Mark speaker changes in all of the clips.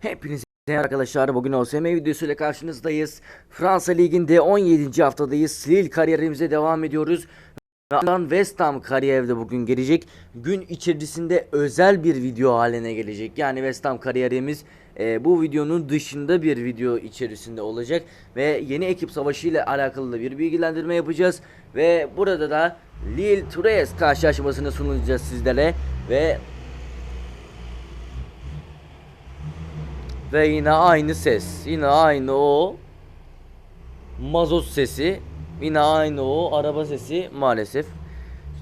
Speaker 1: Hepinize arkadaşlar bugün OSM videosuyla karşınızdayız. Fransa Ligi'nde 17. haftadayız. Lille kariyerimize devam ediyoruz. Ardından West Ham kariyerde bugün gelecek. Gün içerisinde özel bir video haline gelecek. Yani West Ham kariyerimiz e, bu videonun dışında bir video içerisinde olacak. Ve yeni ekip savaşı ile alakalı da bir bilgilendirme yapacağız. Ve burada da Lille Troyes karşılaşmasını sunacağız sizlere. Ve Ve yine aynı ses. Yine aynı o mazot sesi. Yine aynı o araba sesi maalesef.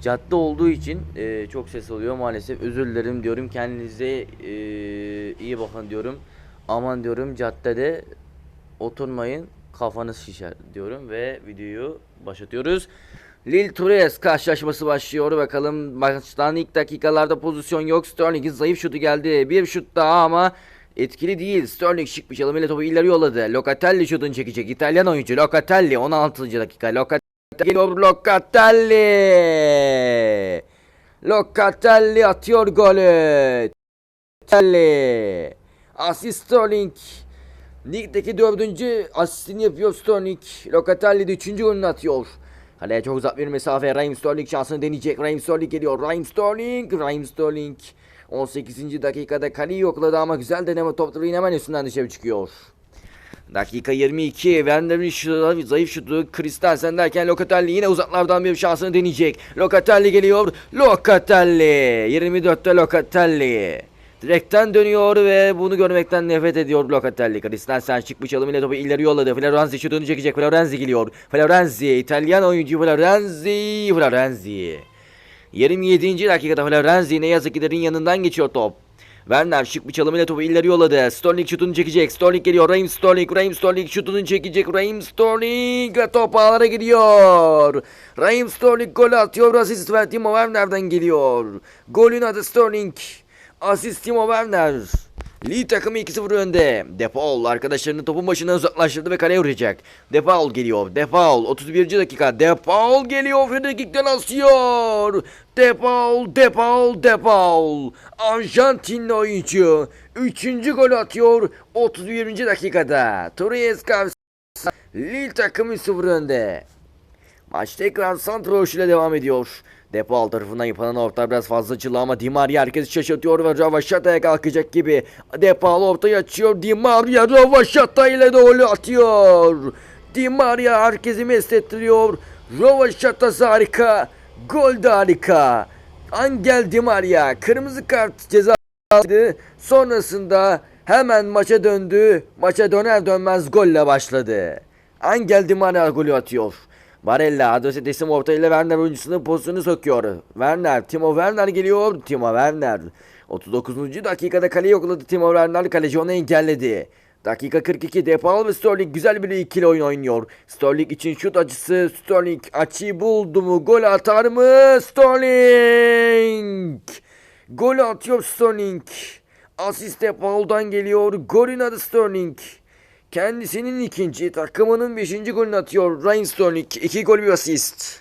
Speaker 1: Cadde olduğu için e, çok ses oluyor maalesef. Özür dilerim diyorum. Kendinize e, iyi bakın diyorum. Aman diyorum caddede oturmayın. Kafanız şişer diyorum ve videoyu başlatıyoruz. Lille Troyes karşılaşması başlıyor. Bakalım maçtan ilk dakikalarda pozisyon yok. Sterling'in zayıf şutu geldi. Bir şut daha ama etkili değil. Sterling şık bir çalım ile topu ileri yolladı. Locatelli şutunu çekecek. İtalyan oyuncu Locatelli 16. dakika. Locatelli geliyor Locatelli. Locatelli atıyor golü. Locatelli. Asist Sterling. Ligdeki dördüncü asistini yapıyor Sterling. Locatelli de üçüncü golünü atıyor. Kaleye çok uzak bir mesafe. Raheem Sterling şansını deneyecek. Raheem Sterling geliyor. Raheem Sterling. Raheem Sterling. 18. dakikada kaleyi yokladı ama güzel deneme top direğin hemen üstünden dışarı çıkıyor. Dakika 22. Werner'in şutu, zayıf şutu Christensen derken Locatelli yine uzaklardan bir şansını deneyecek. Locatelli geliyor. Locatelli. 24'te Locatelli. Direkten dönüyor ve bunu görmekten nefret ediyor Locatelli. Christensen çıkmış çalım ile topu ileri yolladı. Florenzi şutunu çekecek. Florenzi geliyor. Florenzi. İtalyan oyuncu Florenzi. Florenzi. 27. dakikada Florenzi ne yazık ki yanından geçiyor top. Werner şık bir çalım ile topu ileri yolladı. Sterling şutunu çekecek. Sterling geliyor. Raheem Sterling. Raheem Sterling şutunu çekecek. Raheem Sterling ve top ağlara gidiyor. Raheem Sterling gol atıyor. Asist ve Timo Werner'den geliyor. Golün adı Sterling. Asist Timo Werner. Lee takımı 2-0 önde. Depaul arkadaşlarını topun başına uzaklaştırdı ve kaleye vuracak. Depaul geliyor. Depaul 31. dakika. Depaul geliyor. Frederik'ten asıyor. Depaul, Depaul, Depaul. Arjantinli oyuncu. 3. gol atıyor 31. dakikada. Torres Lille takımı 0 önde. Maç tekrar Santroş ile devam ediyor. Depo tarafından yapılan orta biraz fazla açıldı ama Di Maria herkesi şaşırtıyor ve Ravaşata'ya kalkacak gibi. Depo ortayı açıyor. Di Maria Ravaşata ile golü atıyor. Di Maria herkesi mest ettiriyor. Ravaşata'sı harika. Gol de harika. Angel Di Maria kırmızı kart ceza aldı. Sonrasında hemen maça döndü. Maça döner dönmez golle başladı. Angel Di Maria golü atıyor. Barella adresi teslim ortayla Werner oyuncusunun pozisyonu sokuyor. Werner, Timo Werner geliyor. Timo Werner. 39. dakikada kaleyi yokladı Timo Werner. Kaleci onu engelledi. Dakika 42 Depal ve Sterling güzel bir ikili oyun oynuyor. Sterling için şut acısı. Sterling açıyı buldu mu? Gol atar mı? Sterling! Gol atıyor Sterling. Asist Depal'dan geliyor. Golün adı Sterling. Kendisinin ikinci, takımının beşinci golünü atıyor. Ryan Sterling. iki gol bir asist.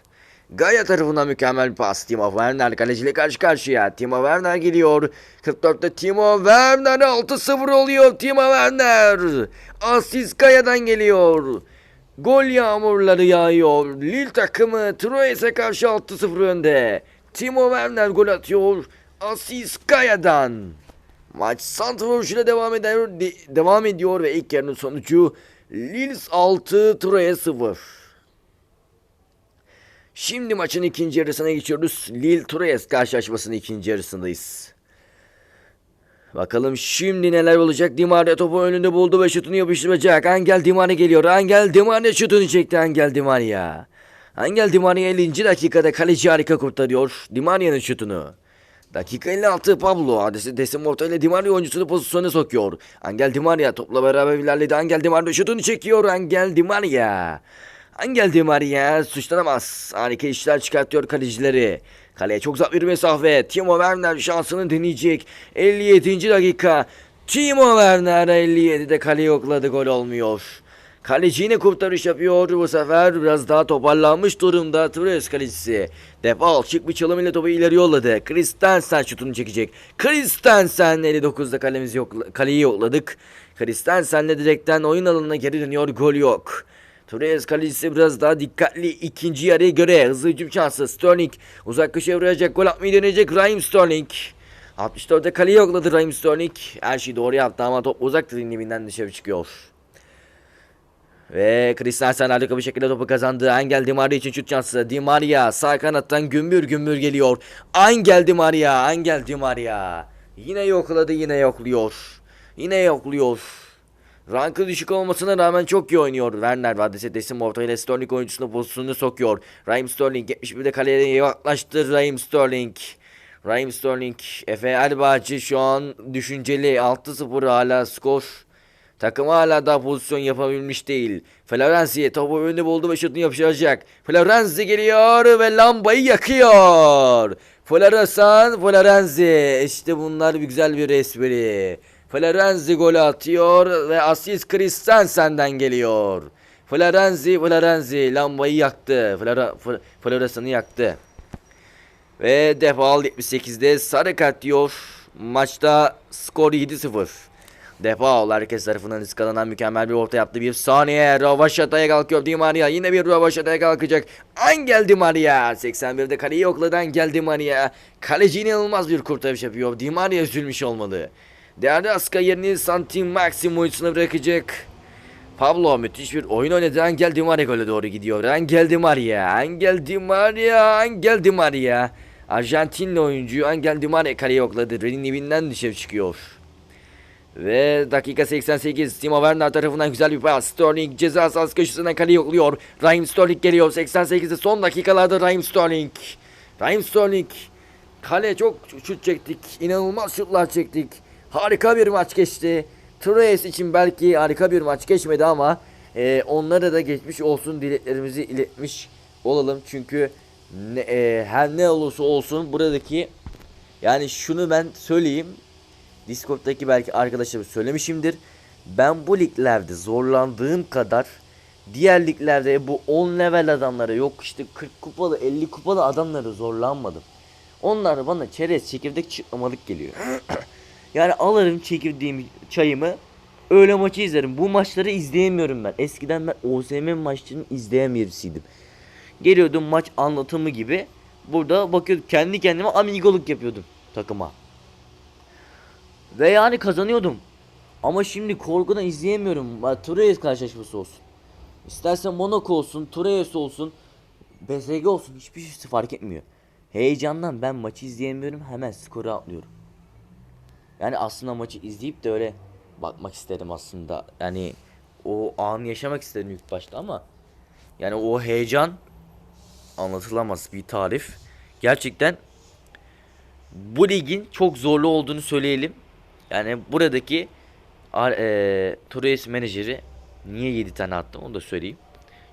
Speaker 1: Gaya tarafından mükemmel bir pas. Timo Werner kaleciyle karşı karşıya. Timo Werner geliyor. 44'te Timo Werner 6-0 oluyor. Timo Werner. Asist Gaya'dan geliyor. Gol yağmurları yağıyor. Lille takımı Troyes'e karşı 6-0 önde. Timo Werner gol atıyor. Asist Gaya'dan. Maç Santrfor ile devam ediyor, de- devam ediyor ve ilk yarının sonucu Lille 6 Troyes 0. Şimdi maçın ikinci yarısına geçiyoruz. Lille Troyes karşılaşmasının ikinci yarısındayız. Bakalım şimdi neler olacak. Di Maria topu önünde buldu ve şutunu yapıştıracak. Angel Di Maria geliyor. Angel Di Maria şutunu çekti Angel Di Maria. Angel Di Maria 50. dakikada kaleci harika kurtarıyor. Di Maria'nın şutunu. Dakika 56 Pablo adresi teslim ortayla Di Maria oyuncusunu pozisyona sokuyor. Angel Di Maria topla beraber ilerledi. Angel Di Maria şutunu çekiyor. Angel Di Maria. Angel Di Maria suçlanamaz. Harika işler çıkartıyor kalecileri. Kaleye çok uzak bir mesafe. Timo Werner şansını deneyecek. 57. dakika. Timo Werner 57'de kale yokladı gol olmuyor. Kaleci yine kurtarış yapıyor. Bu sefer biraz daha toparlanmış durumda. Torres kalecisi. Defal şık bir çalım ile topu ileri yolladı. Christensen şutunu çekecek. Christensen 59'da kalemizi yok, kaleyi yokladık. Christensen'le direkten oyun alanına geri dönüyor. Gol yok. Torres kalecisi biraz daha dikkatli ikinci yarıya göre hızlı hücum şansı Sterling uzak köşeye vuracak gol atmayı deneyecek Raheem Sterling 64'te kaleyi yokladı Raheem Sterling her şeyi doğru yaptı ama top uzak dibinden dışarı çıkıyor ve Christensen harika bir şekilde topu kazandı. Angel Di Maria için şut şansı. Di Maria sağ kanattan gümbür gümbür geliyor. Angel Di Maria, Angel Di Maria. Yine yokladı, yine yokluyor. Yine yokluyor. Rankı düşük olmasına rağmen çok iyi oynuyor. Werner Vadisi Desim orta ile Sterling oyuncusunu pozisyonunu sokuyor. Raheem Sterling 71'de kaleye yaklaştı Raheem Sterling. Raheem Sterling, Efe Erbağcı şu an düşünceli 6-0 hala skor. Takım hala daha pozisyon yapabilmiş değil. Florenzi topu önünde buldu ve şutunu yapıştıracak. Florenzi geliyor ve lambayı yakıyor. Floresan, Florenzi. İşte bunlar bir güzel bir espri. Florenzi golü atıyor ve asist Christensen'den geliyor. Florenzi, Florenzi lambayı yaktı. Flora, yaktı. Ve defal 78'de sarı kart diyor. Maçta skor 7-0. Defal herkes tarafından ıskalanan mükemmel bir orta yaptı. Bir saniye Ravaşata'ya kalkıyor Di Maria. Yine bir Ravaşata'ya kalkacak. Angel Di Maria. 81'de kaleyi yokladı Angel Di Maria. Kaleci inanılmaz bir kurtarış yapıyor. Di Maria üzülmüş olmalı. Değerli Aska yerini Santim Maxim oyuncusuna bırakacak. Pablo müthiş bir oyun oynadı. Angel Di Maria gole doğru gidiyor. Angel Di Maria. Angel Di Maria. Angel Di Maria. Arjantinli oyuncu Angel Di Maria kaleye yokladı. Renin evinden dışarı çıkıyor. Ve dakika 88 Timo Werner tarafından güzel bir pas. Sterling ceza sahası köşesinden kale yokluyor. Raheem Sterling geliyor 88'de son dakikalarda Raheem Sterling. Raheem Sterling. Kale çok şut çektik. İnanılmaz şutlar çektik. Harika bir maç geçti. Trace için belki harika bir maç geçmedi ama e, onlara da geçmiş olsun dileklerimizi iletmiş olalım. Çünkü ne, e, her ne olursa olsun buradaki yani şunu ben söyleyeyim. Discord'daki belki arkadaşlarım söylemişimdir. Ben bu liglerde zorlandığım kadar diğer liglerde bu 10 level adamlara yok işte 40 kupalı 50 kupalı adamlara zorlanmadım. Onlar bana çerez çekirdek çıtlamalık geliyor. yani alırım çekirdeğimi çayımı öyle maçı izlerim. Bu maçları izleyemiyorum ben. Eskiden ben OSM maçlarını izleyen birisiydim. Geliyordum maç anlatımı gibi. Burada bakıyordum kendi kendime amigoluk yapıyordum takıma. Ve yani kazanıyordum. Ama şimdi korkudan izleyemiyorum. Ha, Torres karşılaşması olsun. İstersen Monaco olsun, Torres olsun, PSG olsun hiçbir şey fark etmiyor. Heyecandan ben maçı izleyemiyorum hemen skoru atlıyorum. Yani aslında maçı izleyip de öyle bakmak istedim aslında. Yani o anı yaşamak istedim ilk başta ama yani o heyecan anlatılamaz bir tarif. Gerçekten bu ligin çok zorlu olduğunu söyleyelim. Yani buradaki e, Torres menajeri niye 7 tane attım onu da söyleyeyim.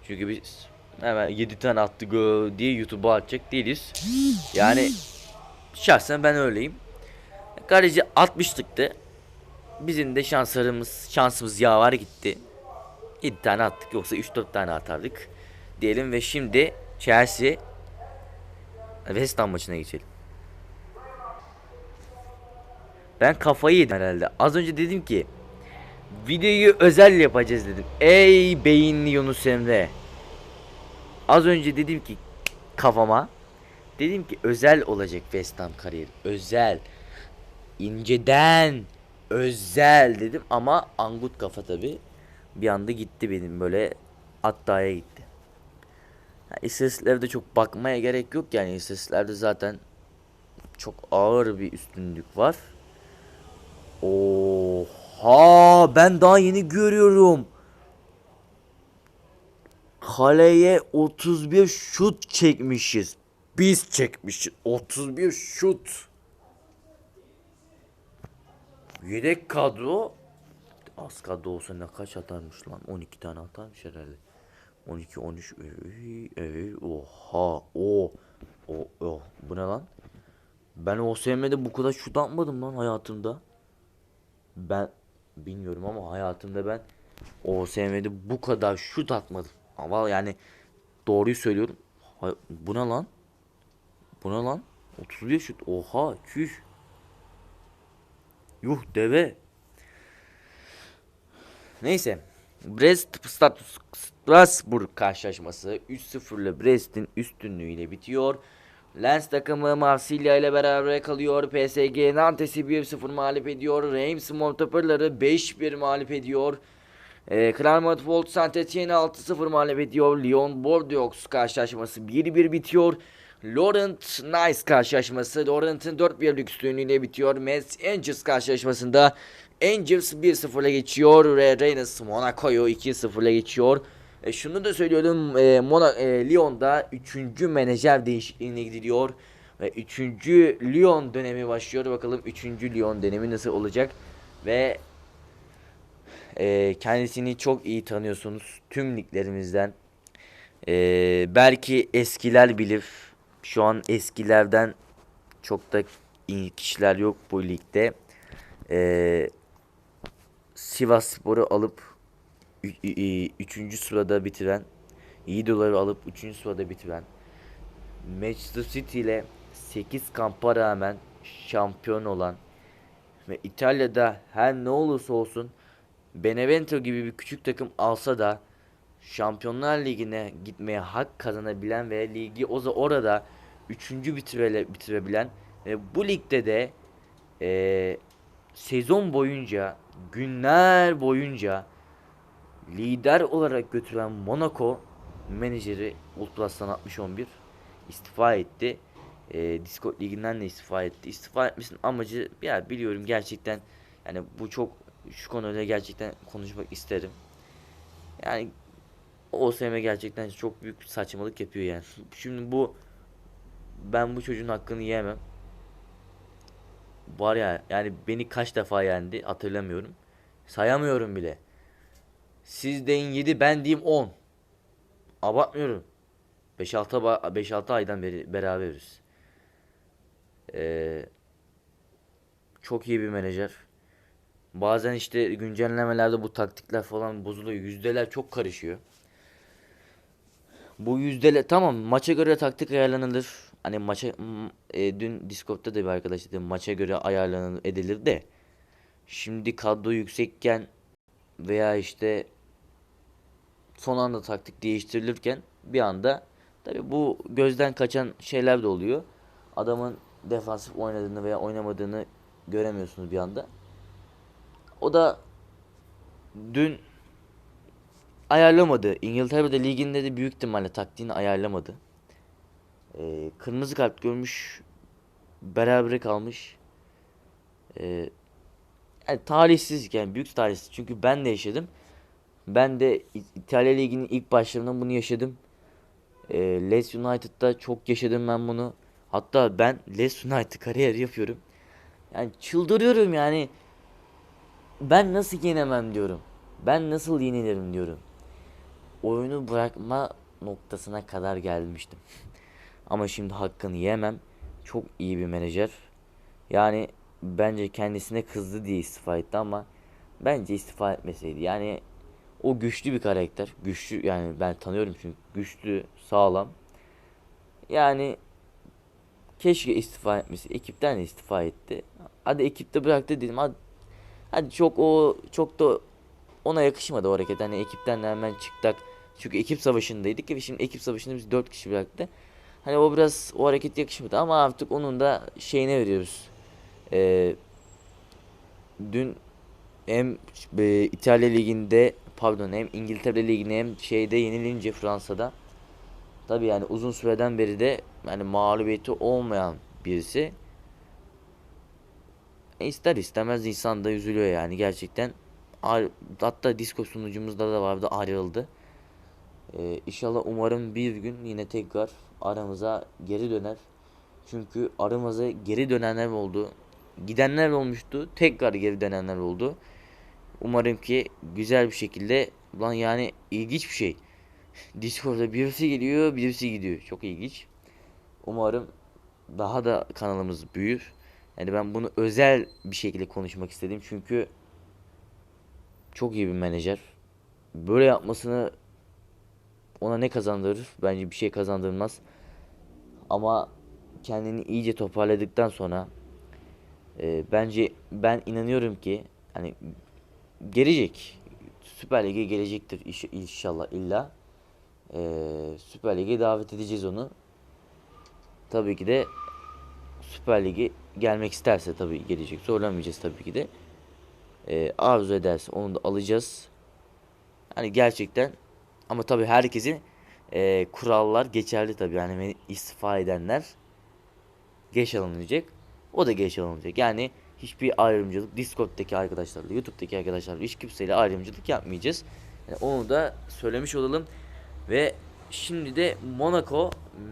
Speaker 1: Çünkü biz hemen 7 tane attı diye YouTube'a atacak değiliz. Yani şahsen ben öyleyim. Kaleci 60'lıktı. Bizim de şanslarımız şansımız yaver gitti. 7 tane attık yoksa 3-4 tane atardık. Diyelim ve şimdi Chelsea West Ham maçına geçelim. Ben kafayı yedim herhalde. Az önce dedim ki videoyu özel yapacağız dedim. Ey beyinli Yunus Emre. Az önce dedim ki kafama dedim ki özel olacak West Ham kariyeri. Özel. İnceden özel dedim ama angut kafa tabi. Bir anda gitti benim böyle Atta'ya gitti. Ha, istatistiklerde çok bakmaya gerek yok yani istatistiklerde zaten çok ağır bir üstünlük var. Oha ben daha yeni görüyorum. Kaleye 31 şut çekmişiz. Biz çekmişiz 31 şut. Yedek kadro az kadro olsa ne kaç atarmış lan? 12 tane atarmış herhalde. 12 13 ey, ey, oha o o o bu ne lan? Ben OSM'de bu kadar şut atmadım lan hayatımda. Ben bilmiyorum ama hayatımda ben OSM'de bu kadar şut atmadım. Ama yani doğruyu söylüyorum. Bu ne lan? Bu ne lan? 31 şut. Oha çüş. Yuh deve. Neyse. Brest Strasbourg karşılaşması 3-0 ile Brest'in üstünlüğüyle bitiyor. Lens takımı Marsilya ile beraber kalıyor. PSG Nantes'i 1-0 mağlup ediyor. Reims Montpellier'ı 5-1 mağlup ediyor. E, Clermont Foot Saint Etienne'i 6-0 mağlup ediyor. Lyon Bordeaux karşılaşması 1-1 bitiyor. Laurent Nice karşılaşması Laurent'ın 4-1'lik üstünlüğüyle bitiyor. Metz Angels karşılaşmasında Angels 1-0 ile geçiyor ve Rennes Monaco'yu 2-0 ile geçiyor. E, şunu da söylüyordum e, Mona, e, Lyon'da 3. menajer değişikliğine gidiliyor. Ve 3. Lyon dönemi başlıyor. Bakalım 3. Lyon dönemi nasıl olacak. Ve e, kendisini çok iyi tanıyorsunuz tüm liglerimizden. E, belki eskiler bilir. Şu an eskilerden çok da iyi kişiler yok bu ligde. E, Sivas Spor'u alıp 3. sırada bitiren, iyi doları alıp 3. sırada bitiren, Manchester City ile 8 kampa rağmen şampiyon olan ve İtalya'da her ne olursa olsun Benevento gibi bir küçük takım alsa da Şampiyonlar Ligi'ne gitmeye hak kazanabilen ve ligi o orada 3. bitire, bitirebilen ve bu ligde de e, sezon boyunca günler boyunca lider olarak götüren Monaco menajeri Ultras'tan 60-11 istifa etti. E, Discord liginden de istifa etti. İstifa etmesinin amacı ya biliyorum gerçekten yani bu çok şu konuda gerçekten konuşmak isterim. Yani OSM gerçekten çok büyük saçmalık yapıyor yani. Şimdi bu ben bu çocuğun hakkını yiyemem. Var ya yani beni kaç defa yendi hatırlamıyorum. Sayamıyorum bile. Siz deyin 7 ben diyeyim 10. Abartmıyorum. 5-6 5-6 aydan beri beraberiz. Ee, çok iyi bir menajer. Bazen işte güncellemelerde bu taktikler falan bozuluyor. Yüzdeler çok karışıyor. Bu yüzdeler tamam maça göre taktik ayarlanılır. Hani maça e, dün Discord'da da bir arkadaş dedi maça göre ayarlanır edilir de. Şimdi kadro yüksekken veya işte son anda taktik değiştirilirken bir anda tabi bu gözden kaçan şeyler de oluyor. Adamın defansif oynadığını veya oynamadığını göremiyorsunuz bir anda. O da dün ayarlamadı. İngiltere'de liginde de büyük ihtimalle taktiğini ayarlamadı. Ee, kırmızı kart görmüş. Berabere kalmış. Ee, yani talihsiz yani büyük talihsiz. Çünkü ben de yaşadım. Ben de İtalya Ligi'nin ilk başlarında bunu yaşadım. Ee, Leeds United'da çok yaşadım ben bunu. Hatta ben Leeds United kariyer yapıyorum. Yani çıldırıyorum yani. Ben nasıl yenemem diyorum. Ben nasıl yenilirim diyorum. Oyunu bırakma noktasına kadar gelmiştim. Ama şimdi hakkını yemem. Çok iyi bir menajer. Yani bence kendisine kızdı diye istifa etti ama bence istifa etmeseydi. Yani o güçlü bir karakter. Güçlü yani ben tanıyorum çünkü güçlü, sağlam. Yani keşke istifa etmesi. Ekipten istifa etti. Hadi ekipte bıraktı dedim. Hadi, hadi çok o çok da ona yakışmadı o hareket. Hani ekipten hemen çıktık. Çünkü ekip savaşındaydık ya şimdi ekip savaşında biz 4 kişi bıraktı. Hani o biraz o hareket yakışmadı ama artık onun da şeyine veriyoruz. Ee, dün hem İtalya liginde pardon hem İngiltere liginde hem şeyde yenilince Fransa'da tabi yani uzun süreden beri de yani mağlubiyeti olmayan birisi e, ister istemez insan da üzülüyor yani gerçekten hatta disco sunucumuzda da vardı ayrıldı. Ee, inşallah umarım bir gün yine tekrar aramıza geri döner. Çünkü aramıza geri dönenler oldu. Gidenler olmuştu. Tekrar geri dönenler oldu. Umarım ki güzel bir şekilde lan yani ilginç bir şey. Discord'da birisi geliyor, birisi gidiyor. Çok ilginç. Umarım daha da kanalımız büyür. Yani ben bunu özel bir şekilde konuşmak istedim çünkü çok iyi bir menajer. böyle yapmasını ona ne kazandırır? Bence bir şey kazandırmaz. Ama kendini iyice toparladıktan sonra e, bence ben inanıyorum ki hani gelecek. Süper Lig'e gelecektir iş- inşallah illa. E, Süper Lig'e davet edeceğiz onu. Tabii ki de Süper Lig'e gelmek isterse tabii gelecek. Zorlamayacağız tabii ki de. E, arzu ederse onu da alacağız. Hani gerçekten ama tabii herkesin e, kurallar geçerli tabii. Yani istifa edenler geç alınacak. O da geç alınacak. Yani hiçbir ayrımcılık Discord'daki arkadaşlarla, YouTube'daki arkadaşlarla hiç kimseyle ayrımcılık yapmayacağız. Yani onu da söylemiş olalım. Ve şimdi de Monaco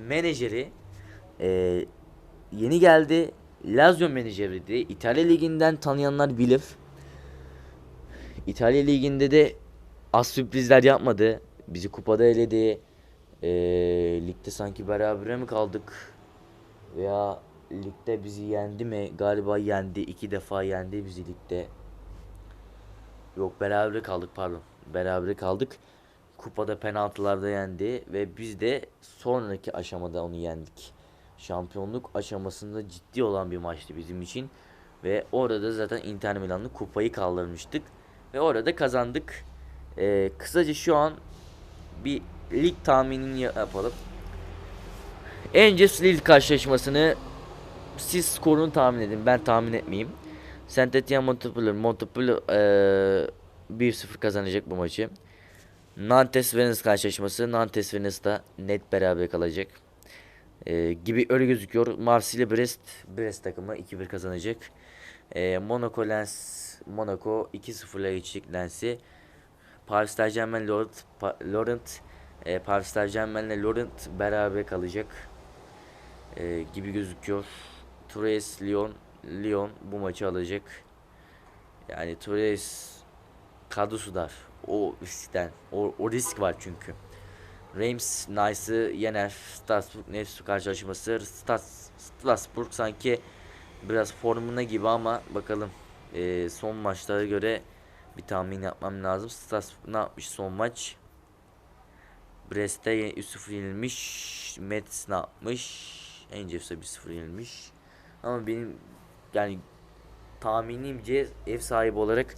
Speaker 1: menajeri e, yeni geldi. Lazio menajeriydi. İtalya Ligi'nden tanıyanlar bilir. İtalya Ligi'nde de az sürprizler yapmadı. Bizi kupada eledi. Ee, ligde sanki berabere mi kaldık? Veya ligde bizi yendi mi? Galiba yendi. iki defa yendi bizi ligde. Yok berabere kaldık pardon. Berabere kaldık. Kupada penaltılarda yendi ve biz de sonraki aşamada onu yendik. Şampiyonluk aşamasında ciddi olan bir maçtı bizim için. Ve orada zaten Inter Milan'lı kupayı kaldırmıştık. Ve orada kazandık. Ee, kısaca şu an bir lig tahminini yapalım. Angels Lille karşılaşmasını siz skorunu tahmin edin. Ben tahmin etmeyeyim. Saint Etienne Montpellier. Montpellier eee 1-0 kazanacak bu maçı. Nantes Rennes karşılaşması. Nantes Rennes da net beraber kalacak. Eee, gibi öyle gözüküyor. Marsilya Brest. Brest takımı 2-1 kazanacak. Eee, Monaco Lens. Monaco 2-0 ile geçecek Lens'i. Paris Saint Germain Laurent, Pa- Laurent e, Paris Saint Germain ile Laurent beraber kalacak e, gibi gözüküyor. Troyes Lyon Lyon bu maçı alacak. Yani Troyes kadrosu dar. O riskten. O, o risk var çünkü. Reims Nice'ı yener. Strasbourg Nefs karşılaşması. Stas, Strasbourg sanki biraz formuna gibi ama bakalım. E, son maçlara göre bir tahmin yapmam lazım. Strasbourg ne yapmış son maç? Brest'e 3-0 yenilmiş. Metz ne yapmış? Angels'e 1-0 yenilmiş. Ama benim yani tahminimce ev sahibi olarak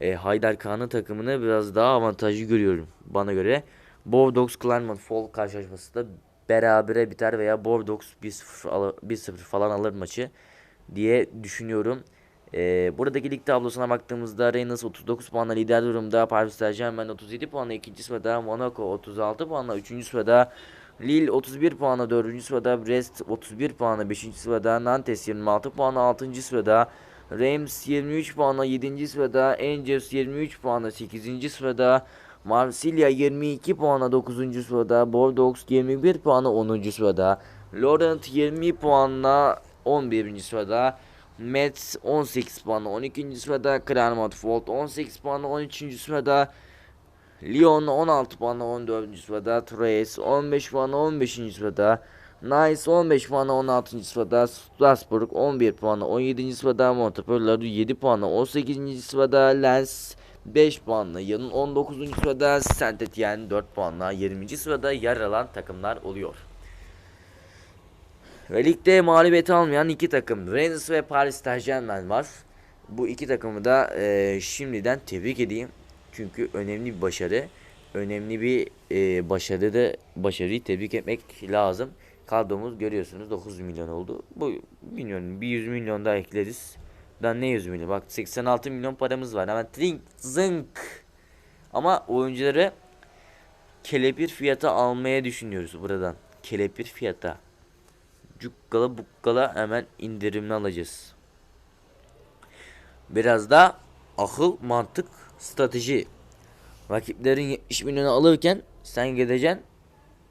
Speaker 1: e, Haydar Kağan'ın takımını biraz daha avantajlı görüyorum bana göre. Bordeaux Clermont Fall karşılaşması da berabere biter veya Bordeaux 1-0 al- 1-0 falan alır maçı diye düşünüyorum. Ee, buradaki lig tablosuna baktığımızda Rennes 39 puanla lider durumda. Paris Saint-Germain 37 puanla ikinci sırada. Monaco 36 puanla üçüncü sırada. Lille 31 puanla dördüncü sırada. Brest 31 puanla beşinci sırada. Nantes 26 puanla altıncı sırada. Reims 23 puanla 7. sırada. Angers 23 puanla 8. sırada. Marsilya 22 puanla 9. sırada. Bordeaux 21 puanla 10. sırada. Laurent 20 puanla 11. sırada. Metz 18 puanla 12. sırada. Clermont Foot 18 puanla 13. sırada. Lyon 16 puanla 14. sırada. Troyes 15 puanla 15. sırada. Nice 15 puanla 16. sırada. Strasbourg 11 puanla 17. sırada. Montpellier 7 puanla 18. sırada. Lens 5 puanla yanın 19. sırada. Saint Etienne 4 puanla 20. sırada yer alan takımlar oluyor. Ve ligde mağlubiyet almayan iki takım Rennes ve Paris Saint-Germain var. Bu iki takımı da e, şimdiden tebrik edeyim. Çünkü önemli bir başarı. Önemli bir e, başarı da başarıyı tebrik etmek lazım. Kadromuz görüyorsunuz 9 milyon oldu. Bu milyon bir 100 milyon daha ekleriz. Daha ne 100 milyon? Bak 86 milyon paramız var. Hemen trink zınk. Ama oyuncuları kelepir fiyata almaya düşünüyoruz buradan. Kelepir fiyata. Cukkala bukkala hemen indirimli alacağız. Biraz da akıl, mantık, strateji. Rakiplerin 70 milyonu alırken sen gideceksin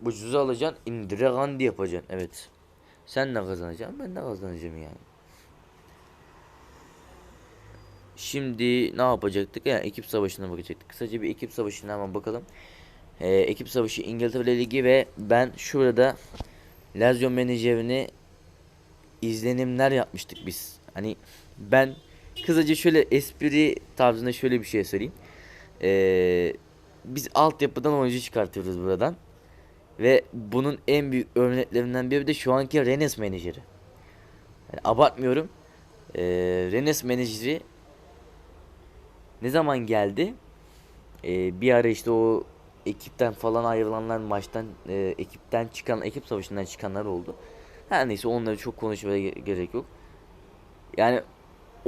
Speaker 1: ucuza alacaksın indire gandi yapacaksın. Evet. Sen de kazanacaksın ben de kazanacağım yani. Şimdi ne yapacaktık? Yani ekip savaşına bakacaktık. Kısaca bir ekip savaşına hemen bakalım. Ee, ekip savaşı İngiltere Ligi ve ben şurada Lazio menajerini izlenimler yapmıştık biz. Hani ben kısaca şöyle espri tarzında şöyle bir şey söyleyeyim.
Speaker 2: Ee, biz altyapıdan oyuncu çıkartıyoruz buradan. Ve bunun en büyük örneklerinden biri de şu anki Rennes menajeri. Yani abartmıyorum. Ee, Rennes menajeri ne zaman geldi? Ee, bir ara işte o ekipten falan ayrılanlar maçtan e, ekipten çıkan ekip savaşından çıkanlar oldu. Her neyse onları çok konuşmaya ge- gerek yok. Yani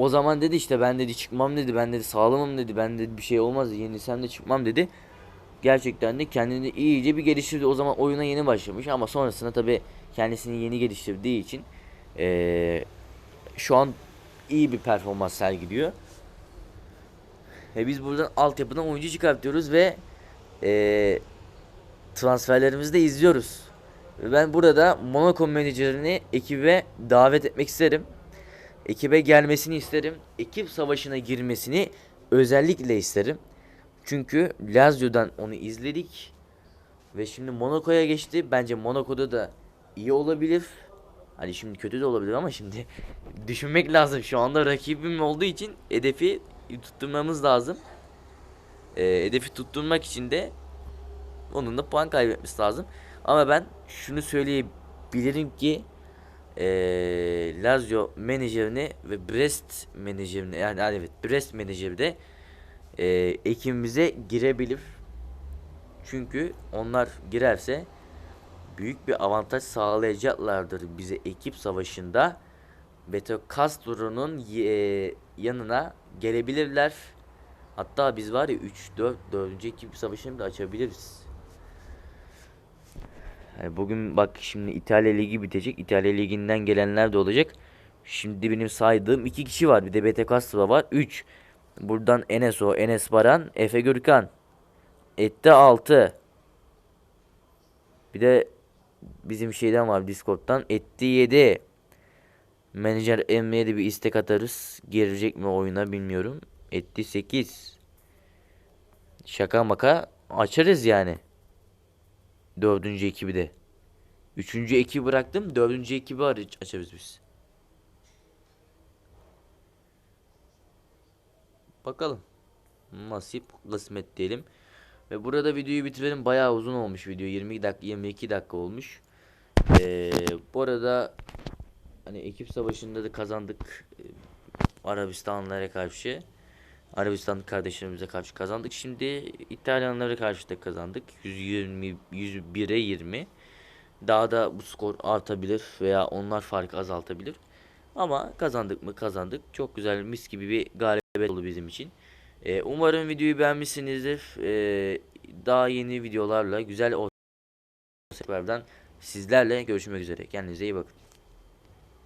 Speaker 2: o zaman dedi işte ben dedi çıkmam dedi ben dedi sağlamım dedi ben dedi bir şey olmaz yenisem de çıkmam dedi. Gerçekten de kendini iyice bir geliştirdi. O zaman oyuna yeni başlamış ama sonrasında tabi kendisini yeni geliştirdiği için eee, şu an iyi bir performans sergiliyor. Ve biz buradan altyapıdan oyuncu çıkartıyoruz ve eee transferlerimizi de izliyoruz. Ben burada Monaco menajerini ekibe davet etmek isterim. Ekibe gelmesini isterim. Ekip savaşına girmesini özellikle isterim. Çünkü Lazio'dan onu izledik. Ve şimdi Monaco'ya geçti. Bence Monaco'da da iyi olabilir. Hani şimdi kötü de olabilir ama şimdi düşünmek lazım. Şu anda rakibim olduğu için hedefi tutturmamız lazım. Ee, hedefi tutturmak için de onun da puan kaybetmesi lazım. Ama ben şunu söyleyebilirim ki eee Lazio menajerini ve Brest menajerini yani evet Brest menajeri de eee ekibimize girebilir. Çünkü onlar girerse büyük bir avantaj sağlayacaklardır bize ekip savaşında. Beto Castro'nun ye- yanına gelebilirler. Hatta biz var ya 3 4 4. ekip savaşını da açabiliriz. Yani bugün bak şimdi İtalya Ligi bitecek. İtalya Ligi'nden gelenler de olacak. Şimdi benim saydığım iki kişi var. Bir de Bete Castro var. 3. Buradan Enes o. Enes Baran. Efe Gürkan. Ette 6. Bir de bizim şeyden var Discord'dan. Etti 7. Menajer Emre'ye de bir istek atarız. Girecek mi oyuna bilmiyorum. Etti 8. Şaka maka açarız yani. Dördüncü ekibi de. Üçüncü ekibi bıraktım. Dördüncü ekibi aç- açarız biz. Bakalım. Nasip kısmet diyelim. Ve burada videoyu bitirelim. Bayağı uzun olmuş video. 20 dakika 22 dakika olmuş. Ee, bu arada hani ekip savaşında da kazandık. Ee, Arabistanlara karşı. Arabistan kardeşlerimize karşı kazandık. Şimdi İtalyanlara karşı da kazandık. 120 101'e 20. Daha da bu skor artabilir veya onlar farkı azaltabilir. Ama kazandık mı kazandık. Çok güzel mis gibi bir galibiyet oldu bizim için. Ee, umarım videoyu beğenmişsinizdir. Ee, daha yeni videolarla güzel o sizlerle görüşmek üzere. Kendinize iyi bakın.